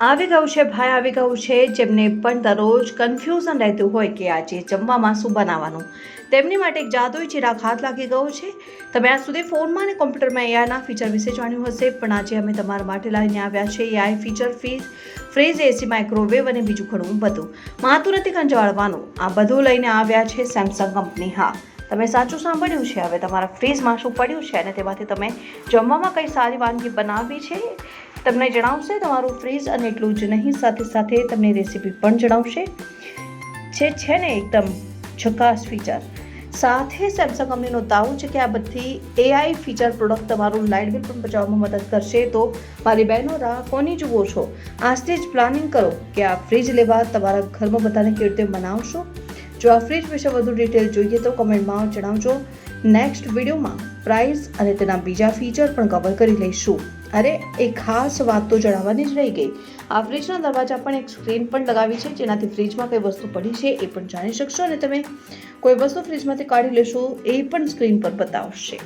આવી ગયું છે ભાઈ આવી ગયું છે, જેમને પણ દરરોજ કન્ફ્યુઝન રહેતું હોય કે આજે જમવામાં શું બનાવવાનું. તેમની માટે એક જાદુઈ ચિરાગ હાથ લાગી ગયો છે. તમે આજ સુધી ફોનમાં અને કોમ્પ્યુટરમાં એઆઈના ફીચર વિશે જાણ્યું હશે, પણ આજે અમે તમારા માટે લઈને આવ્યા છે એઆઈ ફીચર ફીઝ ફ્રીજ એસી માઇક્રોવેવ અને બીજું ઘણું બધું. માતું નથી કંજાળવાનું આ બધું લઈને આવ્યા છે સેમસંગ કંપની હા. તમે સાચું સાંભળ્યું છે, હવે તમારા ફ્રીજમાં શું પડ્યું છે અને તેમાંથી તમે જમવામાં કઈ સારી વાનગી બનાવવી છે? તમને જણાવશે, તમારું ફ્રીજ અને એટલું જ નહીં, સાથે સાથે તમને રેસીપી પણ જણાવશે. જે છે ને એકદમ ઝકાસ ફીચર સાથે સેમસંગ કંપનીનો દાવો છે કે આ બધી એઆઈ ફીચર પ્રોડક્ટ તમારું લાઇટ બિલ પણ બચાવવામાં મદદ કરશે. તો મારી બહેનો, રાહ કોની જુઓ છો? આજથી જ પ્લાનિંગ કરો કે આ ફ્રીજ લેવા તમારા ઘરમાં બધાને કેવી રીતે બનાવશો જો આ ફ્રીજ વિશે વધુ ડિટેલ જોઈએ તો કમેન્ટમાં જણાવજો. નેક્સ્ટ વિડીયોમાં પ્રાઇસ અને તેના બીજા ફીચર પણ કવર કરી લઈશું. અરે, એ ખાસ વાત તો જણાવવાની જ રહી ગઈ. આ ફ્રીજના દરવાજા પણ એક સ્ક્રીન પણ લગાવી છે, જેનાથી ફ્રીજમાં કઈ વસ્તુ પડી છે એ પણ જાણી શકશો અને તમે કોઈ વસ્તુ ફ્રીજમાંથી કાઢી લેશો એ પણ સ્ક્રીન પર બતાવશે.